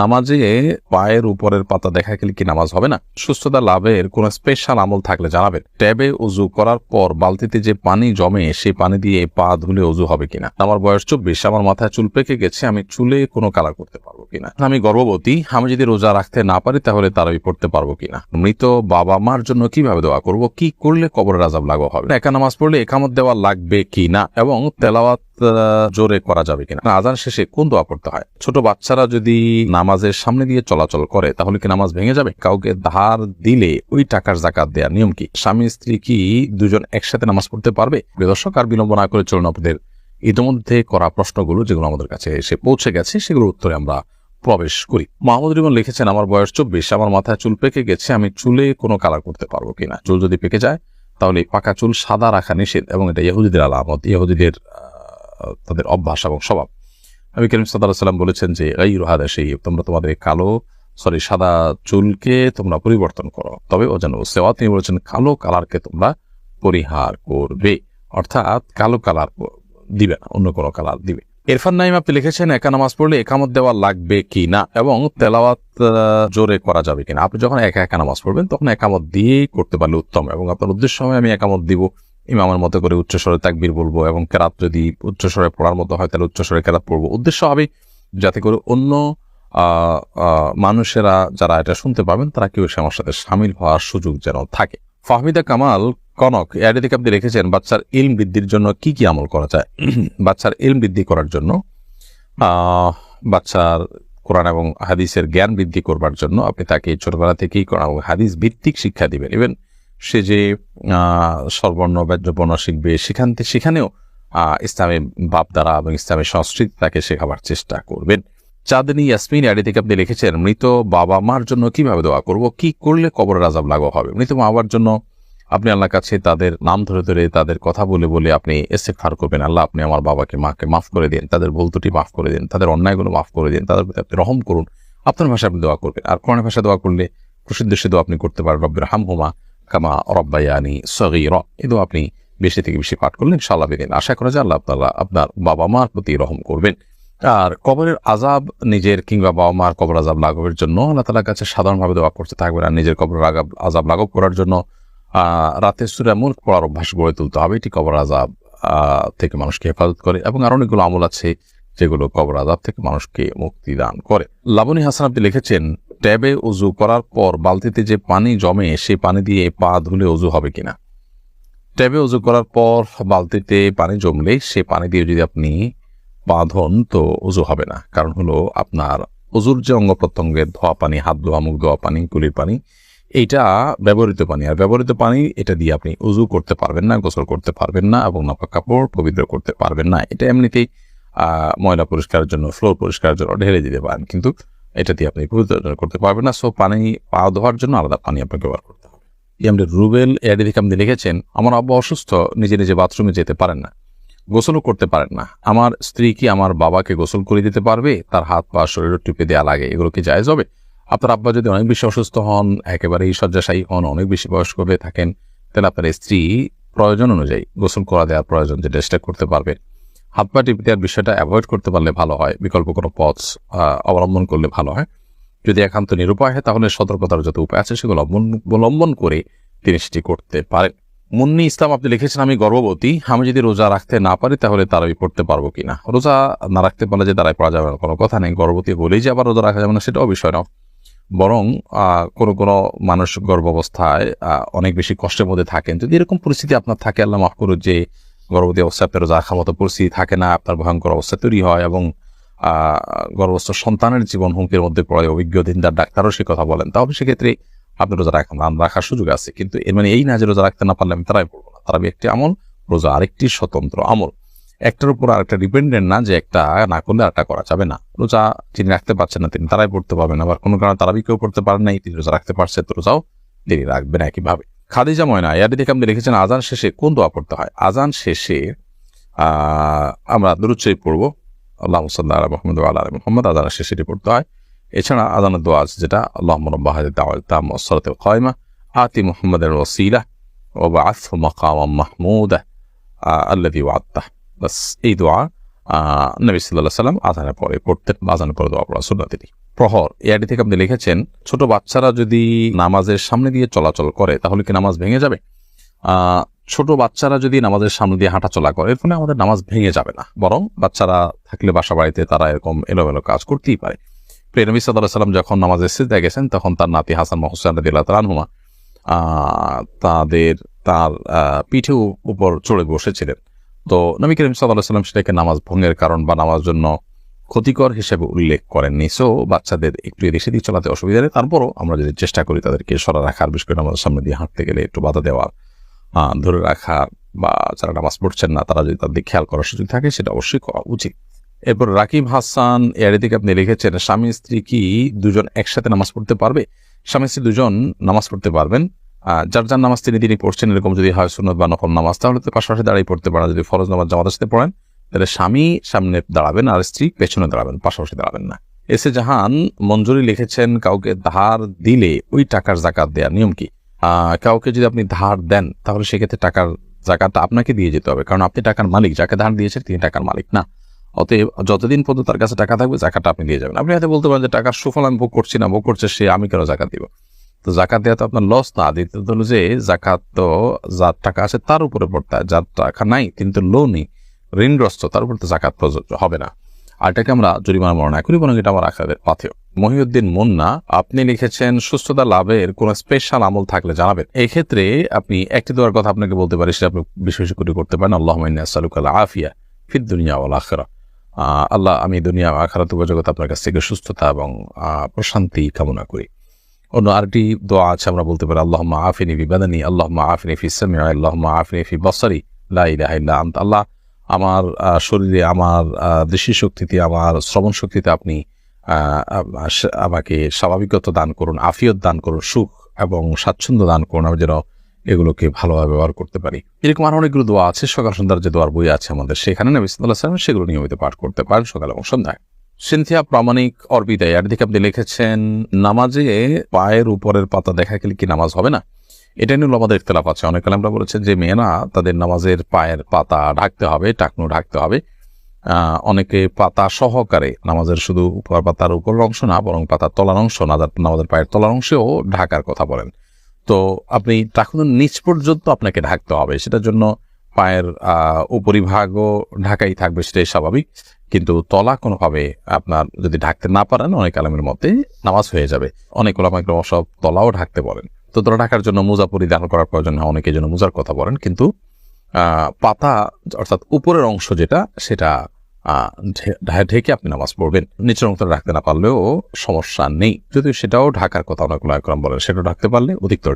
নামাজে পায়ের উপরের পাতা দেখা গেলে কি নামাজ হবে না? সুস্থতা লাভের কোন স্পেশাল আমল থাকলে জানাবেন। ট্যাবে উজু করার পর বালতিতে যে পানি জমে, সেই পানি দিয়ে পা ধুলে উজু হবে কিনা? আমার বয়স চব্বিশ, আমার মাথায় চুল পেকে গেছে, আমি চুলে কোনো কালার করতে পারব কিনা? আমি গর্ভবতী, আমি যদি রোজা রাখতে না পারি, তাহলে তারাই পড়তে পারব কিনা? মৃত বাবা মার জন্য কীভাবে দোয়া করব? কি করলে কবরের আজাব লাগু হবে? একা নামাজ পড়লে একামত দেওয়া লাগবে কিনা? এবং তেলাওয়াত জোরে করা যাবে কিনা? আজান শেষে কোন দোয়া করতে হয়? ছোট বাচ্চারা যদি নামাজের সামনে দিয়ে চলাচল করে, তাহলে কি নামাজ ভেঙে যাবে? কাউকে ধার দিলে ওই টাকার জাকাত দেওয়ার নিয়ম কি? স্বামী, স্ত্রী কি দুজন একসাথে নামাজ পড়তে পারবে? দর্শক, আর বিলম্ব না করে চলুন আপনাদের ইতিমধ্যে করা প্রশ্নগুলো যেগুলো আমাদের কাছে এসে পৌঁছে গেছে, সেগুলোর উত্তরে আমরা প্রবেশ করি। মাহমুদ রিমন লিখেছেন, আমার বয়স চব্বিশ, আমার মাথায় চুল পেকে গেছে, আমি চুলে কোনো কালার করতে পারব কিনা? চুল যদি পেকে যায়, তাহলে পাকা চুল সাদা রাখা নিষেধ এবং এটা ইহুদিদের আলামত। ইহুদিদের তাদের অভ্যাস এবং স্বভাব। আমি করিম সাল্লাম বলেছেন যে এই রোহাদা সেই তোমরা তোমাদের কালো, সরি, সাদা চুলকে তোমরা পরিবর্তন করো। তবে ও যেন সেওয়া তিনি বলেছেন, কালো কালারকে তোমরা পরিহার করবে। অর্থাৎ কালো কালার দিবে না, অন্য কোনো কালার দিবে। ইরফান নাইম আপনি লিখেছেন, একা নামাজ পড়লে একামত দেওয়া লাগবে কি না? এবং তেলাওয়াত জোরে করা যাবে কিনা আপনি যখন একা একা নামাজ পড়বেন, তখন একামত দিয়েই করতে পারলে উত্তম। এবং আপনার উদ্দেশ্য হয়, আমি একামত দিব। ইমামের মতো করে উচ্চস্বরে তাকবীর বলব এবং কেরাত যদি উচ্চস্বরে পড়ার মতো হয়, তাহলে উচ্চস্বরে কেরাত পড়ব। উদ্দেশ্য হবে যাতে করে অন্য মানুষেরা যারা এটা শুনতে পাবেন, তারা কেউ আমার সাথে সামিল হওয়ার সুযোগ যেন থাকে। ফাহমিদা কামাল কনক এর দিকে আপনি রেখেছেন, বাচ্চার ইলম বৃদ্ধির জন্য কি কি আমল করা যায়? বাচ্চার ইলম বৃদ্ধি করার জন্য বাচ্চার কোরআন এবং হাদিসের জ্ঞান বৃদ্ধি করবার জন্য আপনি তাকে ছোটবেলা থেকেই কোরআন এবং হাদিস ভিত্তিক শিক্ষা দিবেন। ইভেন সে যে আহ, স্বরবর্ণ শিখবে সেখান থেকে সেখানেও ইসলামী ভাবধারা এবং ইসলামী সংস্কৃতি তাকে শেখাবার চেষ্টা করবেন। চাঁদনী ইয়াসমিন আড়ি থেকে আপনি লিখেছেন মৃত বাবা মার জন্য কীভাবে দোয়া করব? কি করলে কবর রাজাব লাগু হবে? মৃত বাবার জন্য আপনি আল্লাহর কাছে তাদের নাম ধরে ধরে তাদের কথা বলে বলে আপনি এসে ফার করবেন। আল্লাহ আপনি আমার বাবাকে মাকে মাফ করে দিন তাদের ভুল মাফ করে দিন তাদের অন্যায়গুলো মাফ করে দিন তাদের প্রতি আপনি রহম করুন। আপনার ভাষায় আপনি দোয়া করবেন। আর কোরআন ভাষায় দোয়া করলে প্রসিদ্ধ সে দোয়া আপনি করতে পারেন রব্বের হাম হুমা কামা রব্বায়ানি এই দোয়া আপনি বেশি থেকে বেশি পাঠ করলেন, ইনশাআল্লাহ বেদিন আশা করা যায় আল্লাহ তাআলা আপনার বাবা মার প্রতি রহম করবেন। আর কবরের আজাব নিজের কিংবা বাবা মার কবর আজাব লাঘবের জন্য আল্লাহ তালার কাছে সাধারণভাবে দোয়া করতে থাকবেন। আর নিজের কবরের আগাব আজাব লাঘব করার জন্য রাতে সুরা মুল্ক পড়ার অভ্যাস গড়ে তুলতে হবে। এটি কবর আজাব থেকে মানুষকে হেফাজত করে এবং আর অনেকগুলো আমল আছে যেগুলো কবর আজাব থেকে মানুষকে মুক্তি দান করে। লাবনী হাসান আপনি লিখেছেন ট্যাবে উজু করার পর বালতিতে যে পানি জমে, সেই পানি দিয়ে পা ধুলে উজু হবে কিনা? ট্যাবে উজু করার পর বালতিতে পানি জমলে, সে পানি দিয়ে যদি আপনি পা ধন, তো উজু হবে না। কারণ হলো আপনার উজুর যে অঙ্গ প্রত্যঙ্গের ধোয়া পানি, হাত ধোয়া, মুখ ধোয়া পানি, কুলির পানি, এইটা ব্যবহৃত পানি। আর ব্যবহৃত পানি, এটা দিয়ে আপনি উজু করতে পারবেন না, গোসল করতে পারবেন না এবং নাপা কাপড় পবিত্র করতে পারবেন না। এটা এমনিতেই ময়লা পরিষ্কারের জন্য, ফ্লোর পরিষ্কারের জন্য ঢেলে দিতে পারেন। কিন্তু এটা দিয়ে আপনি পবিত্র করতে পারবেন না। সো পানি পা ধোয়ার জন্য আলাদা পানি আপনাকে ব্যবহার করতে হবে। আপনি রুবেল এডি আপনি লিখেছেন, আমার আব্বা অসুস্থ, নিজে নিজে বাথরুমে যেতে পারেন না, গোসলও করতে পারেন না। আমার স্ত্রী কি আমার বাবাকে গোসল করে দিতে পারবে? তার হাত পা শরীর টিপে দেওয়া লাগে, এগুলো কি জায়েজ হবে? আপনার আব্বা যদি অনেক বেশি অসুস্থ হন, একেবারেই শয্যাশায়ী হন, অনেক বেশি বয়স্ক হয়ে থাকেন, তাহলে আপনার স্ত্রী প্রয়োজন অনুযায়ী গোসল করা দেওয়ার প্রয়োজন যে চেষ্টা করতে পারবে। হাত পা টিপে দেওয়ার বিষয়টা অ্যাভয়েড করতে পারলে ভালো হয়, বিকল্প কোনো পথ অবলম্বন করলে ভালো হয়। যদি একান্ত নিরুপায় হয়, তাহলে সতর্কতার যত উপায় আছে, সেগুলো অবলম্বন- করে তিনি সেটি করতে পারেন। মুন্নি ইসলাম, আপনি লিখেছেন, আমি গর্ভবতী, আমি যদি রোজা রাখতে না পারি, তাহলে তারাবি পড়তে পারব কিনা? রোজা না রাখতে পারলে যে দাঁড়ায় পড়া যাবে না, কোনো কথা নেই। গর্ভবতী হলেই যে আবার রোজা রাখা যাবে না, সেটাও বিষয় না বরং কোনো কোনো মানুষ গর্ভাবস্থায় অনেক বেশি কষ্টের মধ্যে থাকেন। যদি এরকম পরিস্থিতি আপনার থাকে, আল্লাহ মাফ করুন যে গর্ভবতী অবস্থায় আপনার রোজা রাখার মতো পরিস্থিতি থাকে না আপনার ভয়ঙ্কর অবস্থা তৈরি হয় এবং গর্ভস্থ সন্তানের জীবন হুমকির মধ্যে পড়ে অভিজ্ঞ দিনদার ডাক্তারও সে কথা বলেন। তাহলে সেক্ষেত্রে আপনি রোজা রাখেন রাখা রাখার সুযোগ আছে। কিন্তু এর মানে এই না যে রোজা রাখতে না পারলে আমি তারাই পড়ব না। তারাবি একটি আমল, রোজা আরেকটি স্বতন্ত্র আমল। একটার উপর আরেকটা ডিপেন্ডেন্ট না যে একটা না করলে আরেকটা করা যাবে না। রোজা তিনি রাখতে পারছেন না, তিনি তারাই পড়তে পারবেন। আবার কোনো কারণে তারাবি কেউ পড়তে পারেন নাই, তিনি রোজা রাখতে পারছেন তো রোজাও তিনি রাখবেন একইভাবে। খাদিজা ময়না ইয়াদি থেকে আপনি লিখেছেন আজান শেষে কোন দোয়া পড়তে হয়? আজান শেষে আমরা দুরুচ্ছই পড়ব। আল্লাহ সাল্লাহ মোহাম্মদ আল্লাহ মোহাম্মদ। আজান শেষে পড়তে হয়। এছাড়া আদানের দোয়া আছে যেটা আল্লাহ রব্বাহ তাম সরতে কয়মা। আতি মুহাম্মাদের ওসিলা ও বাথ মকাম মাহমুদ আল্লাদি ওয়াত্তা বাস, এই দোয়া নবী সাল্লাহ সাল্লাম আজানের পরে পড়তেন বা আজানের পরে দোয়া পড়া সুন্নাত এটি প্রহর এআইডি থেকে আপনি লিখেছেন, ছোট বাচ্চারা যদি নামাজের সামনে দিয়ে চলাচল করে, তাহলে কি নামাজ ভেঙে যাবে? ছোট বাচ্চারা যদি নামাজের সামনে দিয়ে হাঁটাচলা করে এর ফলে আমাদের নামাজ ভেঙে যাবে না। বরং বাচ্চারা থাকলে বাসা বাড়িতে তারা এরকম এলোমেলো কাজ করতেই পারে। নবী সাল্লাহ সাল্লাম যখন নামাজের সিজদায় গেছেন, তখন তার নাতি হাসান মহসেন রদিল্লাহ তালানহুমা তাদের, তার পিঠে উপর চড়ে বসেছিলেন। তো নবী করিম সাল্লাহ সাল্লাম সেটাকে নামাজ ভঙ্গের কারণ বা নামাজ জন্য ক্ষতিকর হিসেবে উল্লেখ করেননি। সো বাচ্চাদের একটু এদিক সেদিক চলাতে অসুবিধা নেই। তারপরও আমরা যদি চেষ্টা করি তাদেরকে সরা রাখার, বিশেষ করে নামাজের সামনে দিয়ে হাঁটতে গেলে একটু বাধা দেওয়ার ধরে রাখা বা যারা নামাজ পড়ছেন না, তারা যদি তাদের খেয়াল করার সুযোগ থাকে, সেটা অবশ্যই করা উচিত। এরপর রাকিব হাসান এর দিকে আপনি লিখেছেন, স্বামী স্ত্রী কি দুজন একসাথে নামাজ পড়তে পারবে? স্বামী স্ত্রী দুজন নামাজ পড়তে পারবেন। যার যার নামাজ তিনি তিনি পড়ছেন, এরকম যদি হয় সুন্নত বা নফল নামাজ, তাহলে তো পাশাপাশি দাঁড়িয়ে পড়তে পারেন যদি ফরজ নামাজ জামাতের সাথে পড়েন তাহলে স্বামী সামনে দাঁড়াবেন আর স্ত্রী পেছনে দাঁড়াবেন, পাশাপাশি দাঁড়াবেন না। এসে জাহান মঞ্জুরি লিখেছেন, কাউকে ধার দিলে ওই টাকার জাকাত দেওয়ার নিয়ম কি? কাউকে যদি আপনি ধার দেন, তাহলে সেক্ষেত্রে টাকার জাকাতটা আপনাকে দিয়ে যেতে হবে। কারণ আপনি টাকার মালিক, যাকে ধার দিয়েছেন তিনি টাকার মালিক না। অতএব যতদিন পর্যন্ত তার কাছে টাকা থাকবে, জাকাতটা আপনি দিয়ে যাবেন। আপনি হয়তো বলতে পারেন যে টাকার সুফল আমি ভোগ করছি না, ভোগ করছে সে, আমি কেন জাকাত দিব? তো জাকাত দেওয়া তো আপনার লস না। দ্বিতীয়ত হলো যে জাকাত তো, যার টাকা আছে তার উপরে পড়তে যার টাকা নাই, তিনি তো লোনই ঋণগ্রস্ত, তার উপর তো জাকাত প্রযোজ্য, হবে না। আর এটাকে আমরা জরিমানা মনে না করি, বরং এটা আমার আখাদের পাথেও মহিউদ্দিন মুন্না, আপনি লিখেছেন, সুস্থতা লাভের কোন স্পেশাল আমল থাকলে জানাবেন। এই ক্ষেত্রে আপনি একটি দেওয়ার কথা আপনাকে বলতে পারি, সেটা আপনি বেশি বেশি করে করতে পারেন। আল্লাহ সালুকাল আফিয়া ফির দুনিয়া ওয়াল আখরা। আল্লাহ, আমি দুনিয়া আখারাত জগৎ আপনার কাছ থেকে সুস্থতা এবং প্রশান্তি কামনা করি। অন্য আরেকটি দোয়া আছে, আমরা বলতে পারি আল্লাহ আফিনি ফি বাদানি আল্লাহ আফিনি ফি সামি আল্লাহ আফিনি ফি বসারি, লা ইলাহা ইল্লা আন্ত। আল্লাহ আমার শরীরে, আমার দৃষ্টি শক্তিতে, আমার শ্রবণ শক্তিতে আপনি আমাকে স্বাভাবিকতা দান করুন, আফিয়ত দান করুন, সুখ এবং স্বাচ্ছন্দ্য দান করুন, আমি যেন এগুলোকে ভালোভাবে ব্যবহার করতে পারি। এরকম আরও অনেকগুলো দোয়া আছে, সকাল সন্ধ্যার যে দোয়ার বই আছে আমাদের, সেখানে নবী সাল্লাহ সাল্লাম সেগুলো নিয়মিত পাঠ করতে পারেন সকাল এবং সন্ধ্যায়। সিনথিয়া প্রামাণিক অর্বিদায় আর দিকে আপনি লিখেছেন, নামাজে পায়ের উপরের পাতা দেখা গেলে কি নামাজ হবে না? এটা নিয়ে আমাদের ইখতলাফ আছে। অনেক আমরা বলেছেন যে মেয়েরা তাদের নামাজের পায়ের পাতা ঢাকতে হবে, টাকনু ঢাকতে হবে। অনেকে পাতা সহকারে নামাজের শুধু উপর পাতার উপরের অংশ না, বরং পাতার তলার অংশ নামাজের পায়ের তলার অংশেও ঢাকার কথা বলেন। তো আপনি টাকুন নিচ পর্যন্ত আপনাকে ঢাকতে হবে। সেটার জন্য পায়ের উপরিভাগও ঢাকাই থাকবে, সেটাই স্বাভাবিক। কিন্তু তলা কোনোভাবে আপনার যদি ঢাকতে না পারেন, অনেক আলমের মতে নামাজ হয়ে যাবে। অনেক ওলামাইক সব তলাও ঢাকতে বলেন। তো ধরো ঢাকার জন্য মোজা পরিধান করার প্রয়োজন হয় অনেকে জন্য মোজার কথা বলেন। কিন্তু পাতা, অর্থাৎ উপরের অংশ যেটা, সেটা ঢেকে আপনি নামাজ পড়বেন। নিচের অংশ রাখতে না পারলেও সমস্যা নেই। যদিও সেটাও ঢাকার কথা অনেক ওলামাইকরাম বলেন সেটাও ঢাকতে পারলে অধিকতর